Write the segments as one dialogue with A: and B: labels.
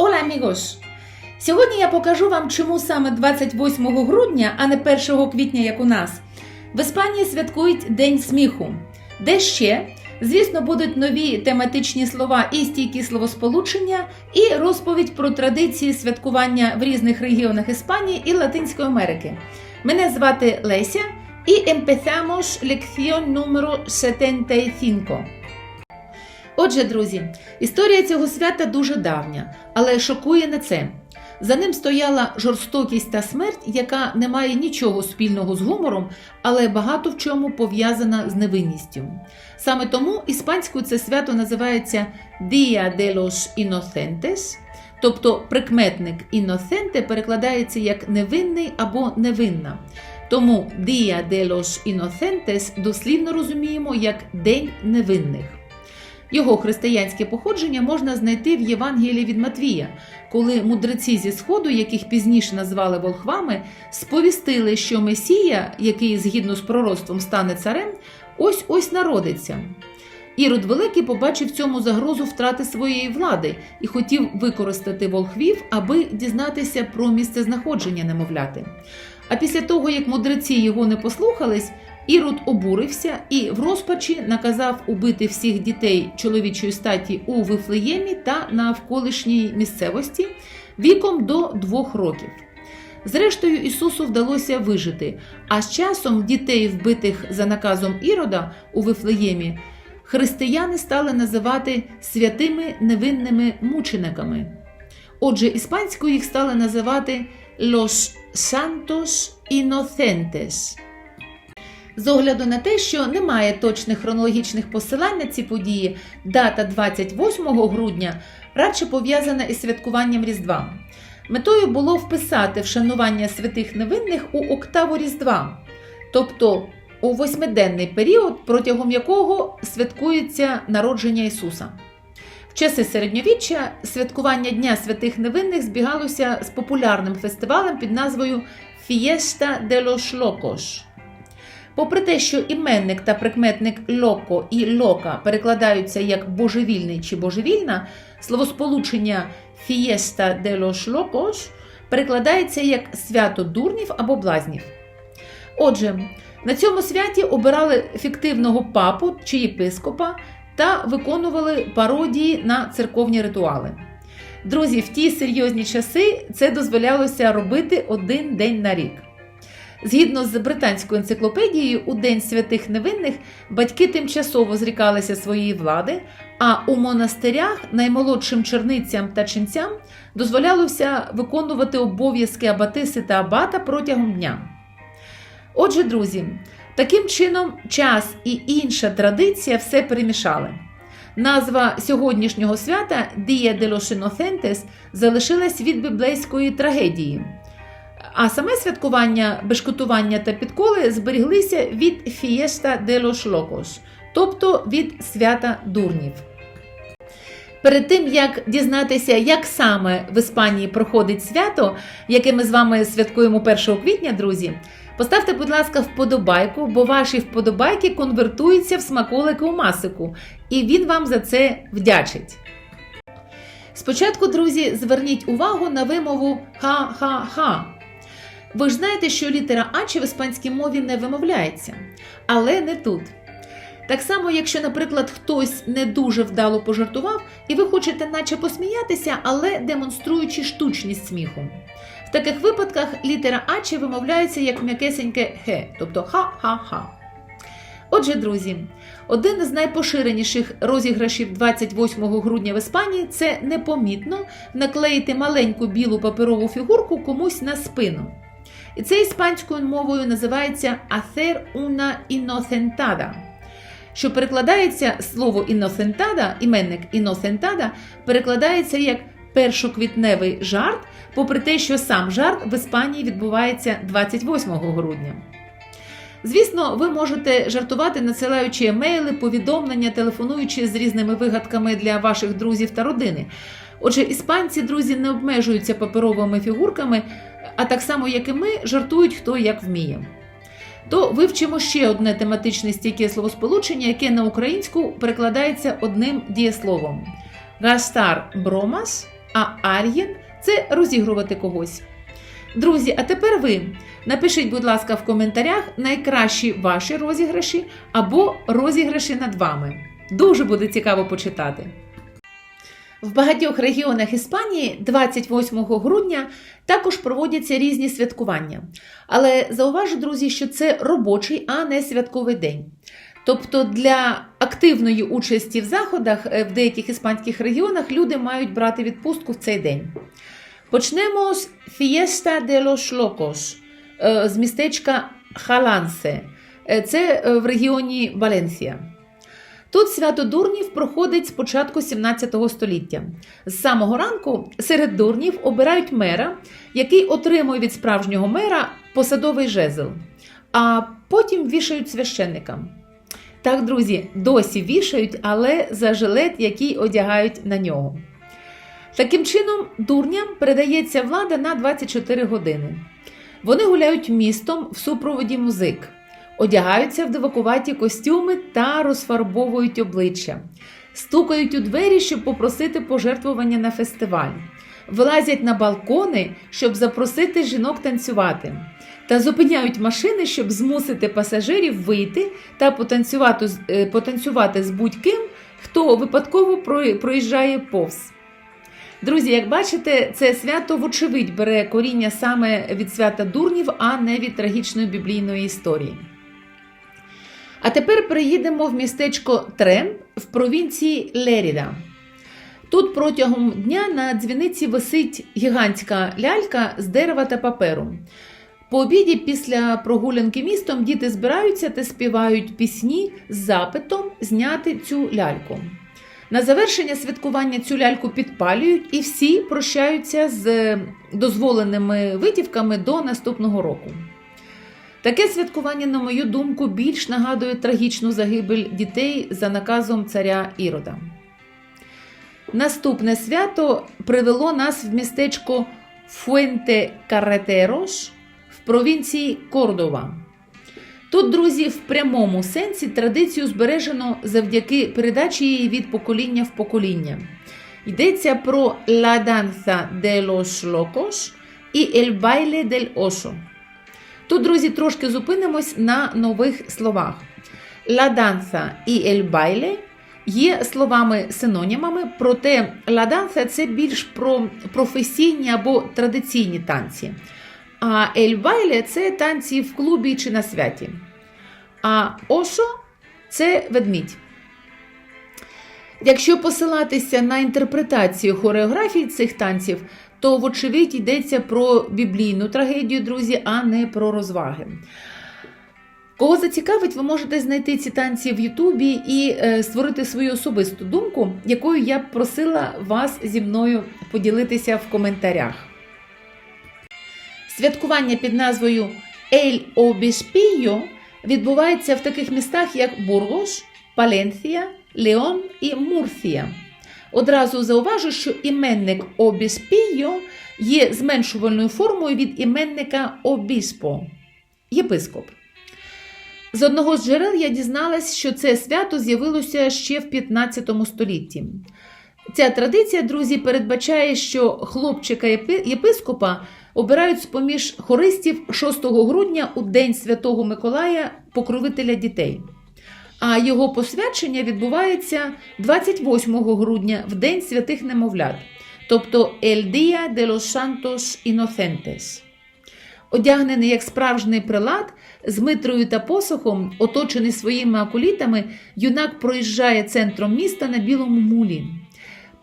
A: Hola amigos! Сьогодні я покажу вам, чому саме 28 грудня, а не 1 квітня, як у нас, в Іспанії святкують День сміху. Де ще? Звісно, будуть нові тематичні слова і стійкі словосполучення, і розповідь про традиції святкування в різних регіонах Іспанії і Латинської Америки. Мене звати Леся, і empezamos lección número 75. Отже, друзі, історія цього свята дуже давня, але шокує не це. За ним стояла жорстокість та смерть, яка не має нічого спільного з гумором, але багато в чому пов'язана з невинністю. Саме тому іспанською це свято називається Dia de los Inocentes, тобто прикметник іносенте перекладається як невинний або невинна. Тому Dia de los Inocentes дослівно розуміємо як День невинних. Його християнське походження можна знайти в Євангелії від Матвія, коли мудреці зі Сходу, яких пізніше назвали волхвами, сповістили, що Месія, який згідно з пророцтвом стане царем, ось ось народиться. Ірод Великий побачив цьому загрозу втрати своєї влади і хотів використати волхвів, аби дізнатися про місцезнаходження немовляти. А після того, як мудреці його не послухались, Ірод обурився і в розпачі наказав убити всіх дітей чоловічої статі у Вифлеємі та навколишній місцевості віком до двох років. Зрештою, Ісусу вдалося вижити, а з часом дітей, вбитих за наказом Ірода у Вифлеємі, християни стали називати святими невинними мучениками. Отже, іспанською їх стали називати Los Santos Inocentes. З огляду на те, що немає точних хронологічних посилань на ці події, дата 28 грудня радше пов'язана із святкуванням Різдва. Метою було вписати вшанування святих невинних у октаву Різдва, тобто у восьмиденний період, протягом якого святкується народження Ісуса. В часи середньовіччя святкування Дня святих невинних збігалося з популярним фестивалем під назвою Fiesta de los Locos. Попри те, що іменник та прикметник локо і лока перекладаються як божевільний чи божевільна, словосполучення Fiesta de los Locos перекладається як свято дурнів або блазнів. Отже, на цьому святі обирали фіктивного папу чи єпископа та виконували пародії на церковні ритуали. Друзі, в ті серйозні часи це дозволялося робити один день на рік. Згідно з британською енциклопедією, у День святих невинних батьки тимчасово зрікалися своєї влади, а у монастирях наймолодшим черницям та ченцям дозволялося виконувати обов'язки абатиси та абата протягом дня. Отже, друзі, таким чином час і інша традиція все перемішали. Назва сьогоднішнього свята Dia de los залишилась від біблейської трагедії. А саме святкування, бешкотування та підколи зберіглися від Fiesta de los Locos, тобто від свята дурнів. Перед тим як дізнатися, як саме в Іспанії проходить свято, яке ми з вами святкуємо 1 квітня, друзі, поставте, будь ласка, вподобайку, бо ваші вподобайки конвертуються в смаколики у масику, і він вам за це вдячить. Спочатку, друзі, зверніть увагу на вимову ха-ха-ха. Ви ж знаєте, що літера Ачі в іспанській мові не вимовляється, але не тут. Так само, якщо, наприклад, хтось не дуже вдало пожартував, і ви хочете наче посміятися, але демонструючи штучність сміху. В таких випадках літера Ачі вимовляється як м'якесеньке хе, тобто ха-ха-ха. Отже, друзі, один з найпоширеніших розіграшів 28 грудня в Іспанії це непомітно наклеїти маленьку білу паперову фігурку комусь на спину. І це іспанською мовою називається hacer una inocentada, що перекладається слово іносентада, іменник іносентада, перекладається як першоквітневий жарт, попри те, що сам жарт в Іспанії відбувається 28 грудня. Звісно, ви можете жартувати, надсилаючи емейли, повідомлення, телефонуючи з різними вигадками для ваших друзів та родини. Отже, іспанці, друзі, не обмежуються паперовими фігурками, а так само, як і ми, жартують хто як вміє. То вивчимо ще одне тематичне стійке словосполучення, яке на українську перекладається одним дієсловом: гастар бромас а ар'єн це розігрувати когось. Друзі, а тепер ви напишіть, будь ласка, в коментарях найкращі ваші розіграші або розіграші над вами. Дуже буде цікаво почитати. В багатьох регіонах Іспанії 28 грудня також проводяться різні святкування. Але зауважу, друзі, що це робочий, а не святковий день. Тобто для активної участі в заходах е, в деяких іспанських регіонах люди мають брати відпустку в цей день. Почнемо з Fiesta de los Locos, е, з містечка Халансе. Е, Це в регіоні Валенсія. Тут свято дурнів проходить з початку 17 століття. З самого ранку серед дурнів обирають мера, який отримує від справжнього мера посадовий жезл, а потім вішають священникам. Так, друзі, досі вішають, але за жилет, який одягають на нього. Таким чином, дурням передається влада на 24 години. Вони гуляють містом в супроводі музик, одягаються в дивакуваті костюми та розфарбовують обличчя, стукають у двері, щоб попросити пожертвування на фестиваль, вилазять на балкони, щоб запросити жінок танцювати, та зупиняють машини, щоб змусити пасажирів вийти та потанцювати, е, потанцювати з будь-ким, хто випадково про- проїжджає повз. Друзі, як бачите, це свято, вочевидь, бере коріння саме від свята дурнів, а не від трагічної біблійної історії. А тепер переїдемо в містечко Трем в провінції Леріда. Тут протягом дня на дзвіниці висить гігантська лялька з дерева та паперу. По обіді після прогулянки містом діти збираються та співають пісні з запитом зняти цю ляльку. На завершення святкування цю ляльку підпалюють і всі прощаються з дозволеними витівками до наступного року. Таке святкування, на мою думку, більш нагадує трагічну загибель дітей за наказом царя Ірода. Наступне свято привело нас в містечко Фуенте Карретерош в провінції Кордова. Тут, друзі, в прямому сенсі традицію збережено завдяки передачі її від покоління в покоління. Йдеться про La danza de los locos і El baile del oso. Тут, друзі, трошки зупинимось на нових словах. La danza і El baile є словами-синонімами, проте La danza – це більш про професійні або традиційні танці. А El baile – це танці в клубі чи на святі. А Ошо це ведмідь. Якщо посилатися на інтерпретацію хореографії цих танців, то, вочевидь, йдеться про біблійну трагедію, друзі, а не про розваги. Кого зацікавить, ви можете знайти ці танці в Ютубі і е, створити свою особисту думку, якою я б просила вас зі мною поділитися в коментарях. Святкування під назвою Ель Обіспійо відбувається в таких містах, як Бургош, Паленція, Леон і Мурсія. Одразу зауважу, що іменник Обіспійо є зменшувальною формою від іменника Обіспо єпископ. З одного з джерел я дізналась, що це свято з'явилося ще в 15 столітті. Ця традиція, друзі, передбачає, що хлопчика єпископа обирають з-поміж хористів 6 грудня у День Святого Миколая, покровителя дітей. А його посвячення відбувається 28 грудня в День святих немовлят, тобто El Día de los Santos Inocentes. Одягнений як справжній прилад, з митрою та посохом, оточений своїми акулітами, юнак проїжджає центром міста на білому мулі.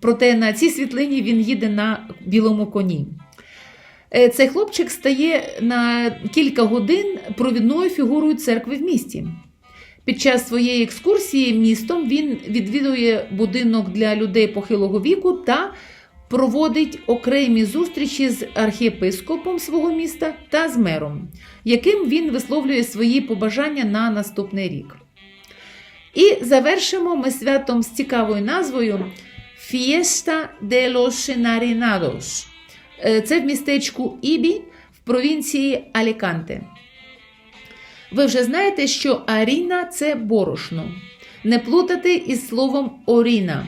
A: Проте на цій світлині він їде на білому коні. Е, Цей хлопчик стає на кілька годин провідною фігурою церкви в місті. Під час своєї екскурсії містом він відвідує будинок для людей похилого віку та проводить окремі зустрічі з архієпископом свого міста та з мером, яким він висловлює свої побажання на наступний рік. І завершимо ми святом з цікавою назвою Fiesta de los. Е, Це в містечку Ібі в провінції Аліканте. Ви вже знаєте, що аріна це борошно. Не плутати із словом оріна.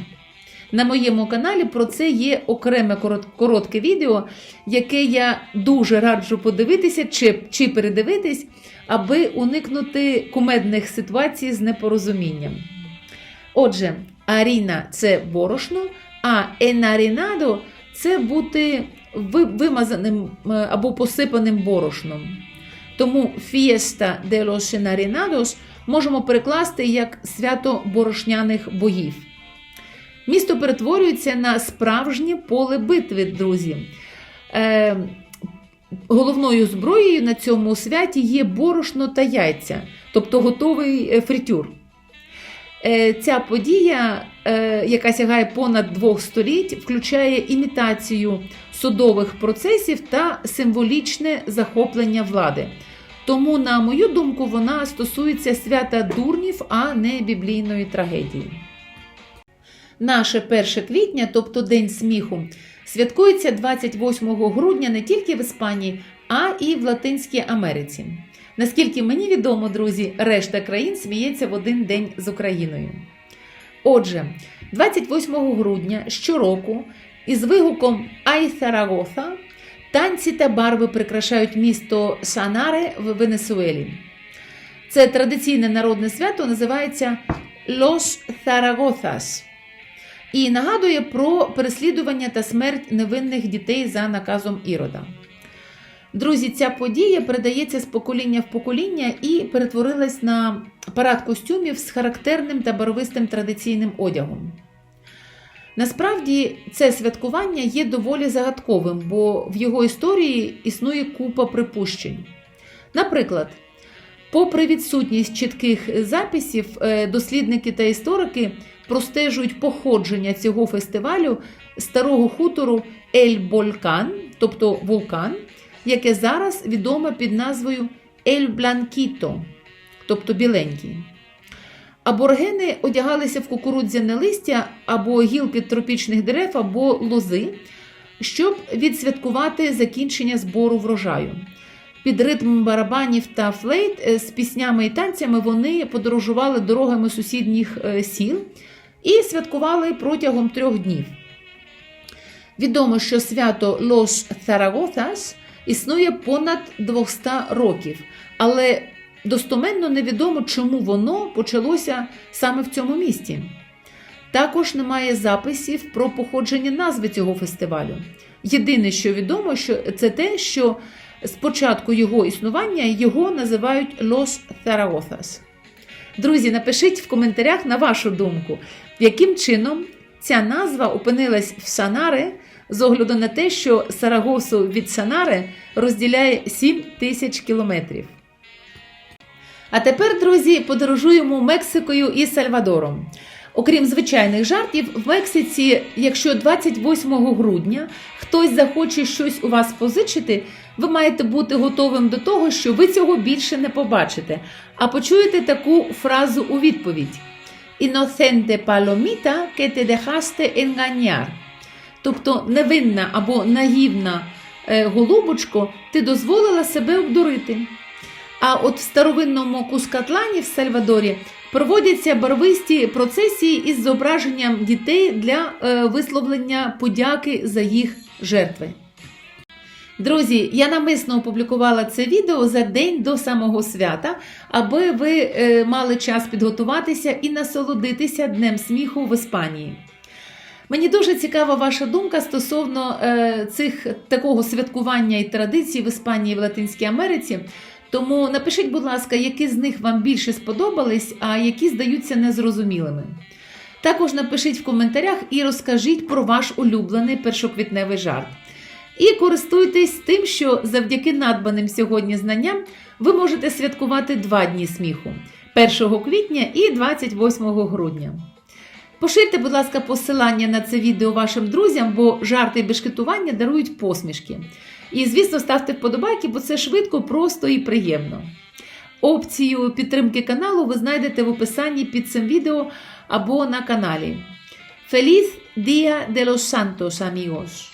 A: На моєму каналі про це є окреме коротке відео, яке я дуже раджу подивитися чи, чи передивитись, аби уникнути кумедних ситуацій з непорозумінням. Отже, аріна це борошно, а енарінадо це бути вимазаним або посипаним борошном. Тому фієста de los enarinados можемо перекласти як свято борошняних боїв. Місто перетворюється на справжнє поле битви, друзі. Е, головною зброєю на цьому святі є борошно та яйця, тобто готовий е, фритюр. Е, Ця подія, е, яка сягає понад двох століть, включає імітацію судових процесів та символічне захоплення влади. Тому, на мою думку, вона стосується свята дурнів, а не біблійної трагедії. Наше 1 квітня, тобто День сміху, святкується 28 грудня не тільки в Іспанії, а і в Латинській Америці. Наскільки мені відомо, друзі, решта країн сміється в один день з Україною. Отже, 28 грудня щороку із вигуком Ай Сарагоса танці та барви прикрашають місто Санаре в Венесуелі. Це традиційне народне свято називається Los Zaragozas і нагадує про переслідування та смерть невинних дітей за наказом Ірода. Друзі, ця подія передається з покоління в покоління і перетворилась на парад костюмів з характерним та барвистим традиційним одягом. Насправді, це святкування є доволі загадковим, бо в його історії існує купа припущень. Наприклад, попри відсутність чітких записів, е, дослідники та історики простежують походження цього фестивалю старого хутору Ель Болькан, тобто вулкан, яке зараз відоме під назвою Ель Бланкіто, тобто біленький. Аборигени одягалися в кукурудзяне листя або гілки тропічних дерев, або лози, щоб відсвяткувати закінчення збору врожаю. Під ритм барабанів та флейт е, з піснями і танцями вони подорожували дорогами сусідніх е, сіл і святкували протягом трьох днів. Відомо, що свято Лос Зарагоθas існує понад 200 років, але достоменно невідомо, чому воно почалося саме в цьому місті. Також немає записів про походження назви цього фестивалю. Єдине, що відомо, що це те, що з початку його існування його називають Лос Зарагоθas. Друзі, напишіть в коментарях на вашу думку, яким чином ця назва опинилась в Санаре з огляду на те, що Сарагосу від Санари розділяє 7 тисяч кілометрів. А тепер, друзі, подорожуємо Мексикою і Сальвадором. Окрім звичайних жартів, в Мексиці, якщо 28 грудня хтось захоче щось у вас позичити, ви маєте бути готовим до того, що ви цього більше не побачите, а почуєте таку фразу у відповідь: Іносенте паломіта que te dejaste engañar. Тобто невинна або наївна е, голубочко, ти дозволила себе обдурити. А от в старовинному Кускатлані в Сальвадорі проводяться барвисті процесії із зображенням дітей для е, висловлення подяки за їх жертви. Друзі, я намисно опублікувала це відео за день до самого свята, аби ви е, мали час підготуватися і насолодитися Днем сміху в Іспанії. Мені дуже цікава ваша думка стосовно е, цих такого святкування і традицій в Іспанії і в Латинській Америці. Тому напишіть, будь ласка, які з них вам більше сподобались, а які здаються незрозумілими. Також напишіть в коментарях і розкажіть про ваш улюблений першоквітневий жарт. І користуйтесь тим, що завдяки надбаним сьогодні знанням ви можете святкувати два дні сміху 1 квітня і 28 грудня. Поширте, будь ласка, посилання на це відео вашим друзям, бо жарти і бешкетування дарують посмішки. І, звісно, ставте вподобайки, бо це швидко, просто і приємно. Опцію підтримки каналу ви знайдете в описанні під цим відео або на каналі. Feliz Dia de los Santos, amigos!